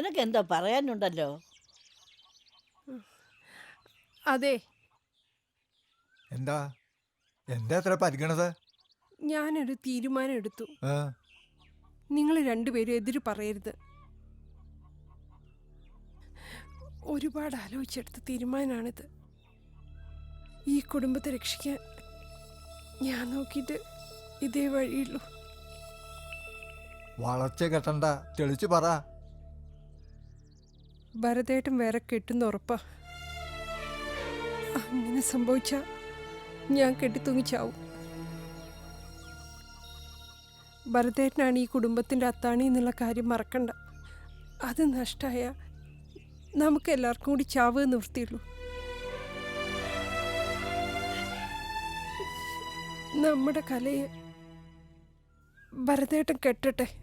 നിനക്ക് എന്താ പറയാനുണ്ടല്ലോ? അതെ. എന്താ? എന്താ അത്ര പരിഗണത? ഞാനൊരു തീരുമാനം എടുത്തു നിങ്ങൾ രണ്ടുപേരും എതിര് പറയരുത്. ഒരുപാട് ആലോചിച്ചെടുത്ത തീരുമാനമാണിത്. ഈ കുടുംബത്തെ രക്ഷിക്കാൻ ഞാൻ നോക്കിയിട്ട് ഇതേ വഴിയുള്ളൂ. വളർച്ച കെട്ടണ്ട. തെളിച്ചു പറ. ഭരതേട്ടൻ വേറെ കെട്ടുന്ന ഉറപ്പാ. അങ്ങനെ സംഭവിച്ച ഞാൻ കെട്ടിത്തൂങ്ങിച്ചാവും. ഭരതേട്ടനാണ് ഈ കുടുംബത്തിന്റെ അത്താണി എന്നുള്ള കാര്യം മറക്കണ്ട. അത് നഷ്ടമായ നമുക്ക് എല്ലാവർക്കും കൂടി ചാവ് നിർത്തിയുള്ളൂ നമ്മുടെ കലയെ ഭരതേട്ടൻ കെട്ടട്ടെ.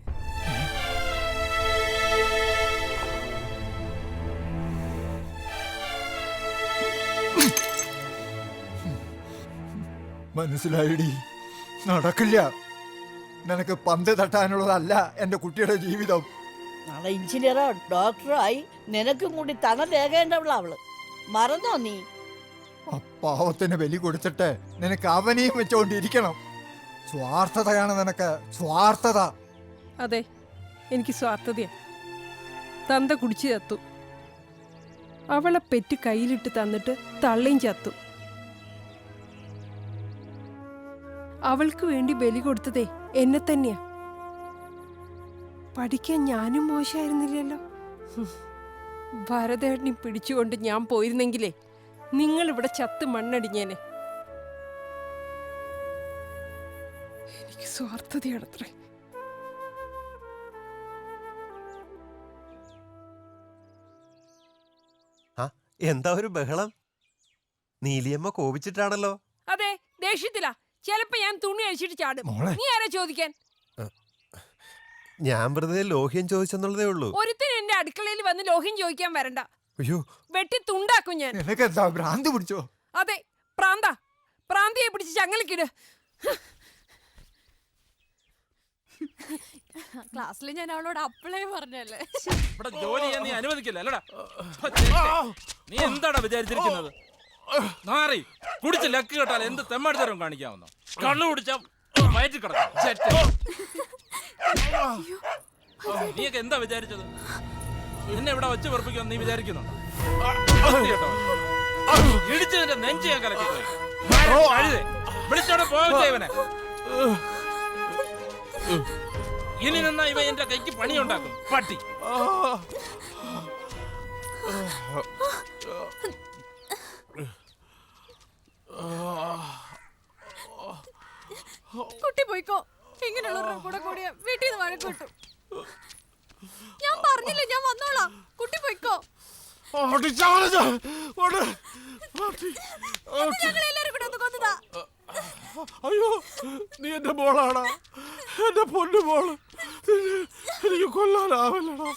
മനസ്സിലായിടി. നടക്കില്ല. നിനക്ക് പന്ത് തട്ടാനുള്ളതല്ല എന്റെ കുട്ടിയുടെ ജീവിതം. നാളെ എഞ്ചിനീയറോ ഡോക്ടറോ ആയി നിനക്കും കൂടി തണലേകേണ്ടവളാ അവൾ. മറന്നോ നീ? അപ്പാവത്തിന് പാവത്തിന് ബലി കൊടുത്തിട്ട് നിനക്ക് അവനെയും വെച്ചോണ്ടിരിക്കണം. സ്വാർത്ഥതയാണ് നിനക്ക്. സ്വാർത്ഥത. അതെ എനിക്ക് സ്വാർത്ഥതയാ. തന്ത കുടിച്ചു ചത്തു. അവളെ പെറ്റ് കയ്യിലിട്ട് തന്നിട്ട് തള്ളിയും ചത്തു. അവൾക്ക് വേണ്ടി ബലി കൊടുത്തതേ എന്നെ തന്നെയാ. പഠിക്കാൻ ഞാനും മോശമായിരുന്നില്ലല്ലോ. ഭരതേട്ടനെ പിടിച്ചുകൊണ്ട് ഞാൻ പോയിരുന്നെങ്കിലേ നിങ്ങൾ ഇവിടെ ചത്ത് മണ്ണടിഞ്ഞേനെ. എനിക്ക് സ്വാർത്ഥതയാണത്രേ. എന്താ ഒരു ബഹളം? നീലിയമ്മ കോപിച്ചിട്ടാണല്ലോ. അതെ ദേഷ്യത്തിലാ. ചിലപ്പോ ഞാൻ തുണി അഴിച്ചിട്ട് ചാടും. മോളെ. നീ ആരാ ചോദിക്കാൻ? ഞാൻ വെറുതെ ലോഹ്യം ചോദിച്ചെന്നുള്ളതേ ഉള്ളൂ. ഒരുത്തൻ എന്റെ അടുക്കളയിൽ വന്ന് ലോഹ്യം ചോദിക്കാൻ വരണ്ട. അയ്യോ. വെട്ടി തുണ്ടാക്കും ഞാൻ. നിനക്ക് എന്താ ഭ്രാന്ത് പിടിച്ചോ? അതെ പ്രാന്ത. പ്രാന്തിയെ പിടിച്ച് ചങ്ങലക്കിട്. ക്ലാസ്സിൽ ഞാൻ അവളോട് അപ്പളേ പറഞ്ഞല്ലേ? ഇവിടെ ജോലി ചെയ്യാൻ നീ അനുവദിക്കില്ല അല്ലടാ. നീ എന്താടാ വിചാരിച്ചിരിക്കുന്നത്? നാറി. കുടിച്ച് ലക്ക് കേട്ടാൽ എന്ത് തെമ്മാടിത്തരം കാണിക്കാവുന്ന? കള്ളു കുടിച്ച വയറ്റിൽ കിടക്കാം. നീയൊക്കെ എന്താ വിചാരിച്ചത്? എന്നെ ഇവിടെ വെച്ച് വെറുപ്പിക്കുമെന്ന് നീ വിചാരിക്കുന്നുണ്ടോ? കേട്ടോ ഇടിച്ചതിന്റെ നെഞ്ച് ഞാൻ കലക്കി വിളിച്ചോടെ പോകട്ടെ ഇവനെ. ഇനി നിന്നാ ഇവ എന്റെ കൈക്ക് പണിയുണ്ടാക്കും. പട്ടി. കുട്ടി പോയിക്കോ. ഇങ്ങനെയുള്ളവരുടെ കൂടെ കൂടിയ വീട്ടിൽ നിന്ന് വഴക്ക് കിട്ടും. ഞാൻ പറഞ്ഞില്ലേ ഞാൻ വന്നോളാം. കുട്ടി പോയിക്കോ. അയ്യോ നീ എന്റെ മോളാടാ. എന്റെ പൊന്നു മോൾ. എനിക്ക് കൊല്ലാനാവില്ലടാ.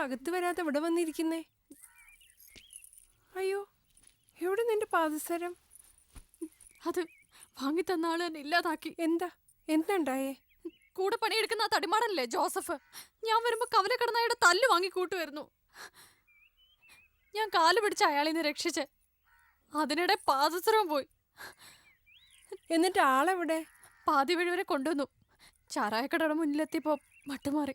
അകത്ത് വരാതെ ഇവിടെ വന്നിരിക്കുന്നേ? അയ്യോ എവിടെ നിന്റെ പാദസരം? അത് വാങ്ങി തന്ന ആൾ തന്നെ ഇല്ലാതാക്കി. എന്താ? എന്തുണ്ടായേ കൂടെ പണിയെടുക്കുന്ന ആ തടിമാടനല്ലേ ജോസഫ്? ഞാൻ വരുമ്പോ കവല കിടന്ന അയാളുടെ തല്ല് വാങ്ങി കൂട്ടുവരുന്നു ഞാൻ കാൽ പിടിച്ച അയാളിൽ നിന്ന് രക്ഷിച്ച്. അതിനിടെ പാദസരവും പോയി. എന്നിട്ട് ആളെവിടെ? പാതി വഴി വരെ കൊണ്ടുവന്നു. ചാരായക്കടയുടെ മുന്നിലെത്തിയപ്പോ മട്ടുമാറി.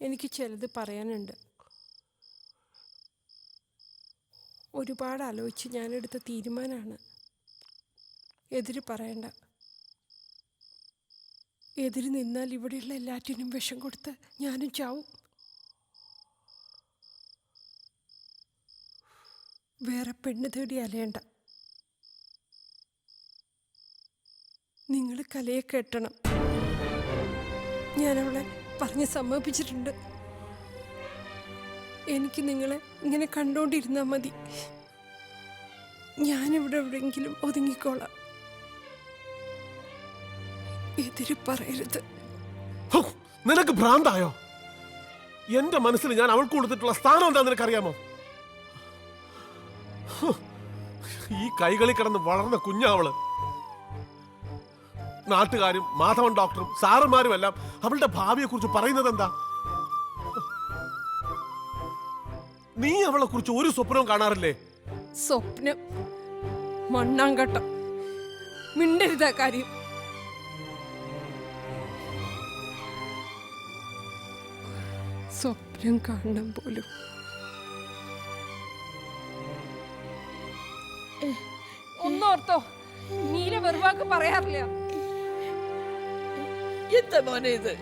എനിക്ക് ചിലത് പറയാനുണ്ട്. ഒരുപാട് ആലോചിച്ച് ഞാനെടുത്ത തീരുമാനമാണ് എതിര് പറയണ്ട. എതിര് നിന്നാൽ ഇവിടെയുള്ള എല്ലാറ്റിനും വിഷം കൊടുത്ത് ഞാനും ചാവും. വേറെ പെണ്ണ് തേടി അലയണ്ട. നിങ്ങൾ കലയെ കെട്ടണം. ഞാനവളെ പറഞ്ഞ് സമ്മതിപ്പിച്ചിട്ടുണ്ട് എനിക്ക് നിങ്ങളെ ഇങ്ങനെ കണ്ടോണ്ടിരുന്നാൽ മതി. ഞാനിവിടെ എവിടെയെങ്കിലും ഒതുങ്ങിക്കോളാം. എതിര് പറയരുത്. നിനക്ക് ഭ്രാന്തായോ? എന്റെ മനസ്സിൽ ഞാൻ അവൾക്ക് കൊടുത്തിട്ടുള്ള സ്ഥാനം എന്താ നിനക്കറിയാമോ? ഹോ, ഈ കൈകളിൽ കിടന്ന് വളർന്ന കുഞ്ഞാവൾ. നാട്ടുകാരും മാധവൻ ഡോക്ടറും സാറുമാരും എല്ലാം അവളുടെ ഭാവിയെ കുറിച്ച് പറയുന്നത് എന്താ നീ അവളെ കുറിച്ച് ഒരു സ്വപ്നവും കാണാറില്ലേ? സ്വപ്നം. മണ്ണാങ്കട്ടം. മിണ്ടരുതാ കാര്യം. സ്വപ്നം കാണണം പോലും. ഒന്നോർത്തോ? നീല വെറുവാക്ക് പറയാറില്ല. എന്താ മോനെ ഇത്?